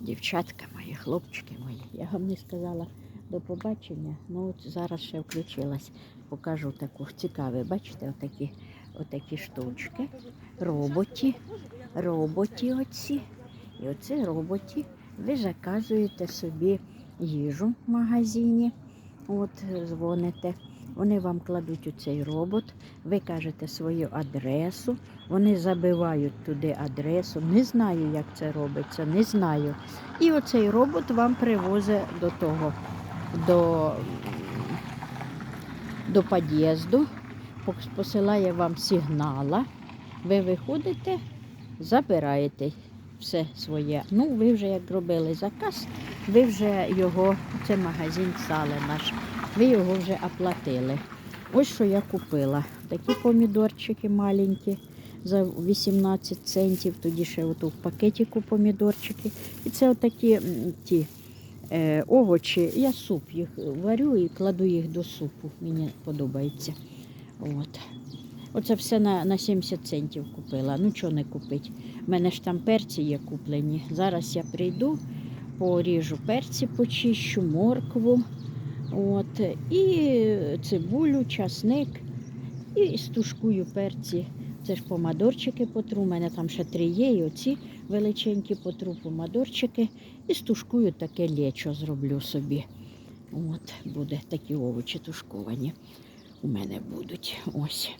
дівчатка мої, хлопчики мої. Я вам не сказала до побачення. Ну от зараз ще включилась. Покажу таку цікаву. Бачите, отакі, отакі штучки. Роботі. Роботі оці. І оці роботі ви заказуєте собі їжу в магазині. От дзвоните. Вони вам кладуть у цей робот, ви кажете свою адресу, вони забивають туди адресу. Не знаю, як це робиться, не знаю. І оцей робот вам привозить до того, до, до під'їзду, посилає вам сигнала. Ви виходите, забираєте все своє. Ну, ви вже як робили заказ, ви вже його, це магазин сала наш, ви його вже оплатили. Ось що я купила. Такі помідорчики маленькі за 18 центів. Тоді ще в пакетику помідорчики. І це отакі ті е, овочі. Я суп їх варю і кладу їх до супу. Мені подобається. От. Оце все на, на 70 центів купила. Ну чого не купить? У мене ж там перці є куплені. Зараз я прийду, поріжу перці, почищу, моркву. От, і цибулю, часник, і стушкую перці. Це ж помадорчики потру. У мене там ще три є, і оці величенькі потру помадорчики. І стушкую таке лечо зроблю собі. От, буде такі овочі тушковані. У мене будуть. Ось.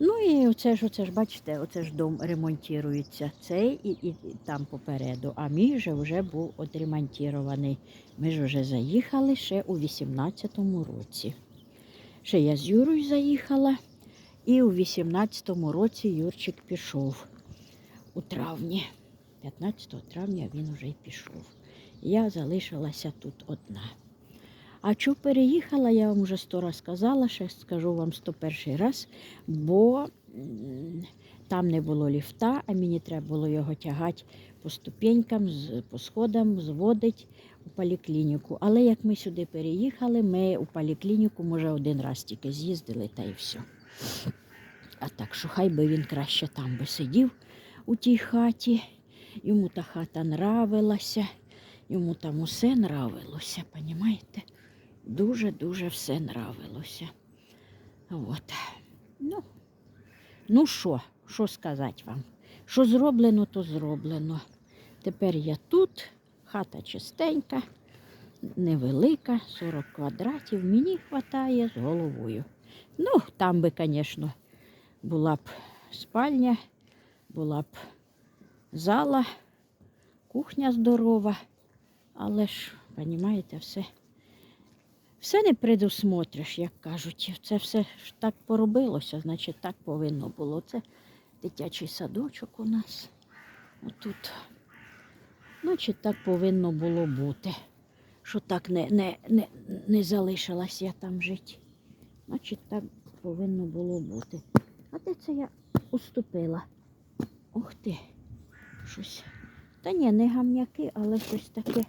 Ну і оце ж, оце ж, бачите, оце ж дом ремонтується. Цей і, і, там попереду. А мій же вже був отремонтований. Ми ж вже заїхали ще у 18-му році. Ще я з Юрою заїхала, і у 18-му році Юрчик пішов у травні. 15 травня він вже й пішов. Я залишилася тут одна. А чого переїхала, я вам вже сто раз сказала, ще скажу вам 101 раз, бо там не було ліфта, а мені треба було його тягати по ступенькам, по сходам, зводити у поліклініку. Але як ми сюди переїхали, ми у поліклініку, може, один раз тільки з'їздили та і все. А так що хай би він краще там би сидів у тій хаті. Йому та хата нравилася, йому там усе нравилося, понімаєте? Дуже-дуже все нравилося. От. Ну, ну що, що сказати вам? Що зроблено, то зроблено. Тепер я тут, хата чистенька, невелика, 40 квадратів. Мені вистачає з головою. Ну, там би, звісно, була б спальня, була б зала, кухня здорова, але ж, розумієте, все. Все не предусмотриш, як кажуть. Це все ж так поробилося, значить так повинно було. Це дитячий садочок у нас. Отут. Значить, так повинно було бути. Що так не, не, не, не залишилась я там жити. Значить, так повинно було бути. А де це я уступила? Ух ти, щось. Та ні, не гамняки, але щось таке.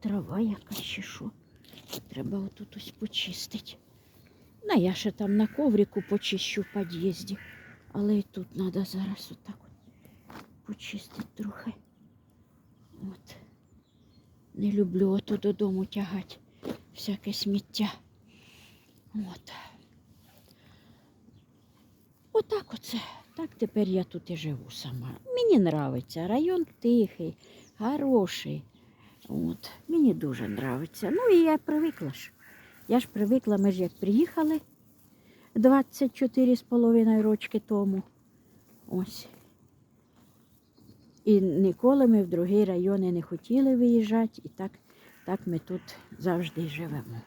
Трава якась чи що. Треба отут ось почистити. Ну, я ще там на коврику почищу в під'їзді. Але і тут треба зараз отак от почистити трохи. От. Не люблю ото додому тягати всяке сміття. От. Отак оце. Так тепер я тут і живу сама. Мені подобається. Район тихий, хороший. От. Мені дуже подобається. Ну і я привикла ж. Я ж привикла, ми ж як приїхали 24 з половиною рочки тому. Ось. І ніколи ми в другі райони не хотіли виїжджати, і так, так ми тут завжди живемо.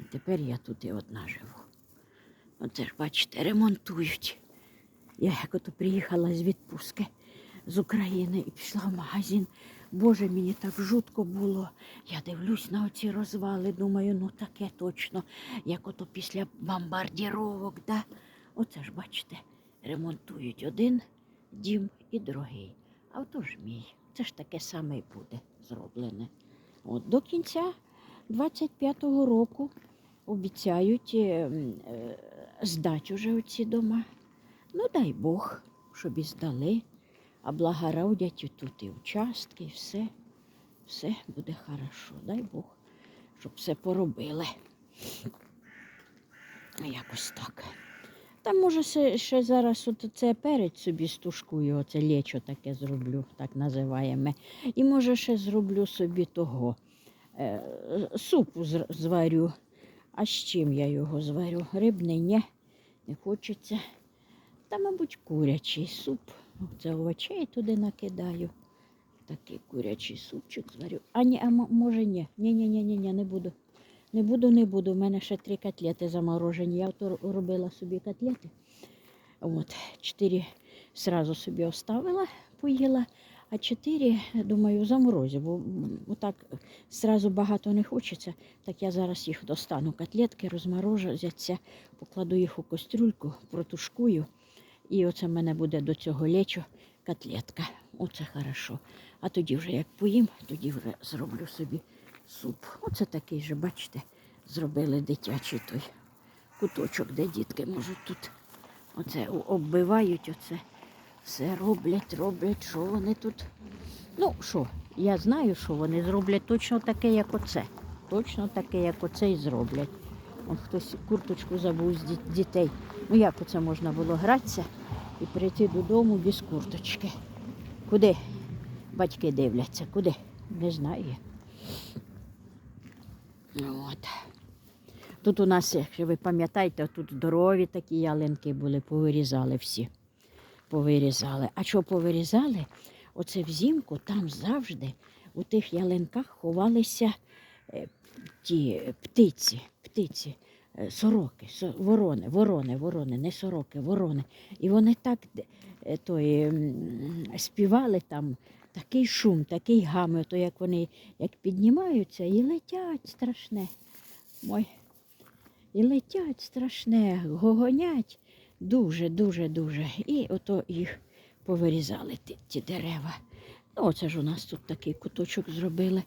І тепер я тут і одна живу. Оце ж, бачите, ремонтують. Я як ото приїхала з відпустки з України і пішла в магазин. Боже, мені так жутко було. Я дивлюсь на оці розвали, думаю, ну таке точно, як ото після бомбардіровок. Да? Оце ж, бачите, ремонтують один дім і другий. А ото ж мій. Це ж таке саме і буде зроблене. От, до кінця 25-го року обіцяють е, е, здати уже оці дома. Ну, дай Бог, щоб і здали. Облагородять і тут і участки, і все. Все буде хорошо. Дай Бог, щоб все поробили. Якось так. Та може ще зараз от це перець собі стушкую, оце лечо таке зроблю, так називаємо. І може ще зроблю собі того. Е, супу зварю. А з чим я його зварю? Рибний, ні, не хочеться. Та, мабуть, курячий суп. Оце овочей туди накидаю. Такий курячий супчик зварю. А ні, а може ні. Ні, ні, ні, ні, ні, не буду. Не буду, не буду. У мене ще три котлети заморожені. Я то робила собі котлети. От, чотири сразу собі оставила, поїла, а чотири, думаю, заморозю, бо отак сразу багато не хочеться. Так я зараз їх достану. Котлетки розморозяться, покладу їх у кастрюльку, протушкую. І оце в мене буде до цього лечо котлетка. Оце хорошо. А тоді вже як поїм, тоді вже зроблю собі суп. Оце такий же, бачите, зробили дитячий той куточок, де дітки можуть тут оце оббивають, оце все роблять, роблять, що вони тут. Ну, що, я знаю, що вони зроблять точно таке, як оце. Точно таке, як оце і зроблять. От хтось курточку забув з дітей. Ну як оце можна було гратися і прийти додому без курточки? Куди батьки дивляться? Куди? Не знаю. Ну, От. Тут у нас, якщо ви пам'ятаєте, тут здорові такі ялинки були, повирізали всі. Повирізали. А що повирізали? Оце взимку там завжди у тих ялинках ховалися е, ті птиці, птиці, сороки, ворони, ворони, ворони, не сороки, ворони. І вони так е, той, співали там такий шум, такий гам, то як вони як піднімаються і летять страшне. Ой. І летять страшне, гогонять дуже, дуже, дуже. І ото їх повирізали ті, ті дерева. Ну, оце ж у нас тут такий куточок зробили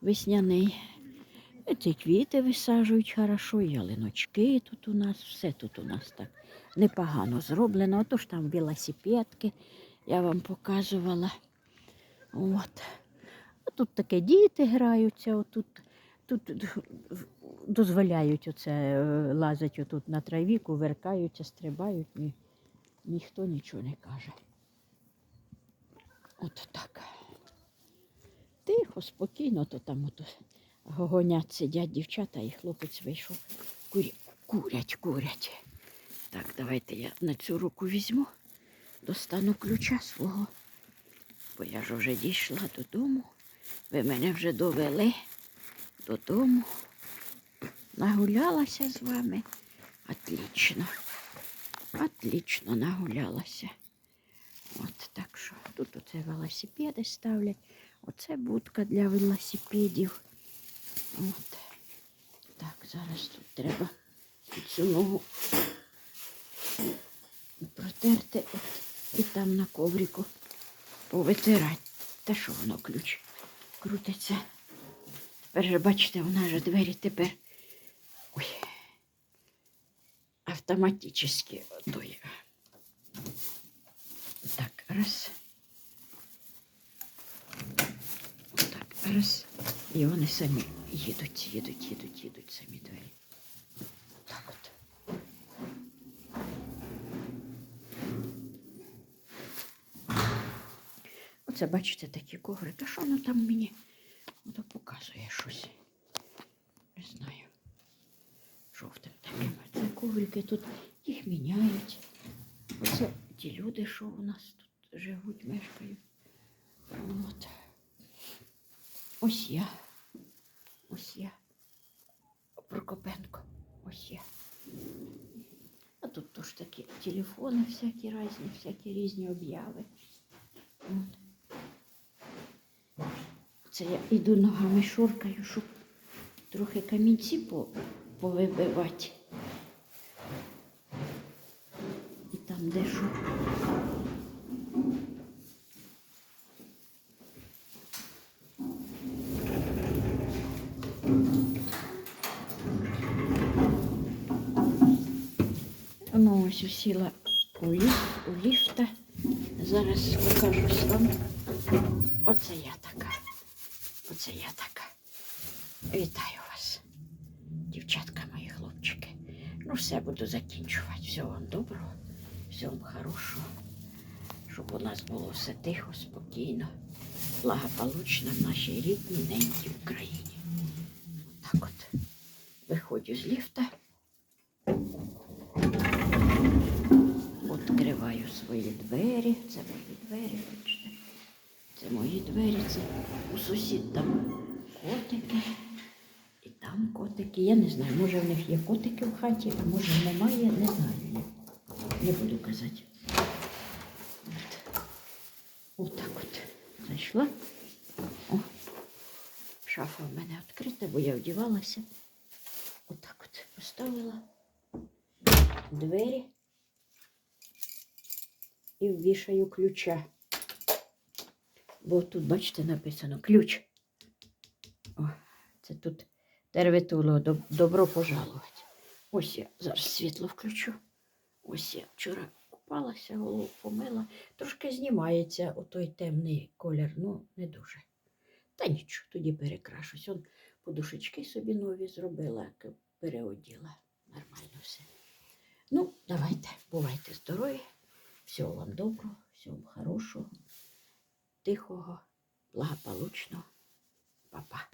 весняний. Ці квіти висаджують хорошо, ялиночки тут у нас, все тут у нас так непогано зроблено. Отож там велосипедки я вам показувала. От. А тут таке діти граються, отут, тут дозволяють оце е, отут на траві, кувиркаються, стрибають, ні, ніхто нічого не каже. От так. Тихо, спокійно, то там ото гогонять сидять дівчата, і хлопець вийшов. Курі... Курять, курять. Так, давайте я на цю руку візьму, достану ключа свого, бо я ж вже дійшла додому. Ви мене вже довели додому. Нагулялася з вами. Отлично. Отлично нагулялася. От так що тут оце велосипеди ставлять. Оце будка для велосипедів. От. Так, зараз тут треба цю ногу протерти от, і там на коврику повитирати. Та що воно ключ крутиться. Тепер же, бачите, нас же двері тепер. Ой. Автоматически. Той. Так, раз. Так, раз. І вони самі їдуть, їдуть, їдуть, їдуть самі двері. Так от. Оце, бачите, такі коврики. Що воно там мені ото показує щось? Не знаю. Жовтим таким. Це коврики тут їх міняють. Оце ті люди, що у нас тут живуть, мешкають. От. Ось я. Ось я. Прокопенко. Ось я. А тут теж такі телефони всякі різні, всякі різні обяви. Це я йду ногами шоркаю, щоб трохи камінці повибивати. І там де що. Ну, ось усіла у ліфт, у ліфта. Зараз покажусь вам. Оце я така. Оце я така. Вітаю вас, дівчатка мої хлопчики. Ну, все буду закінчувати. Всього вам доброго, всього вам хорошого. Щоб у нас було все тихо, спокійно, благополучно в нашій рідній ненькій Україні. Так от. Виходжу з ліфта. Відкриваю свої двері. Це мої двері, бачите. Це мої двері, це у сусід там котики. І там котики. Я не знаю, може в них є котики в хаті, а може немає, не знаю. Не буду казати. От. Отак от. Зайшла. О. Шафа в мене відкрита, бо я вдівалася. Отак от поставила двері і ввішаю ключа. Бо тут, бачите, написано ключ. О, це тут тервитуло добро пожалувати. Ось я зараз світло включу. Ось я вчора купалася, голову помила. Трошки знімається отой темний колір, ну не дуже. Та нічого, тоді перекрашусь. Он подушечки собі нові зробила, переоділа. Нормально все. Ну, давайте, бувайте здорові. Всього вам доброго, всього вам хорошого, тихого, благополучного. Па-па.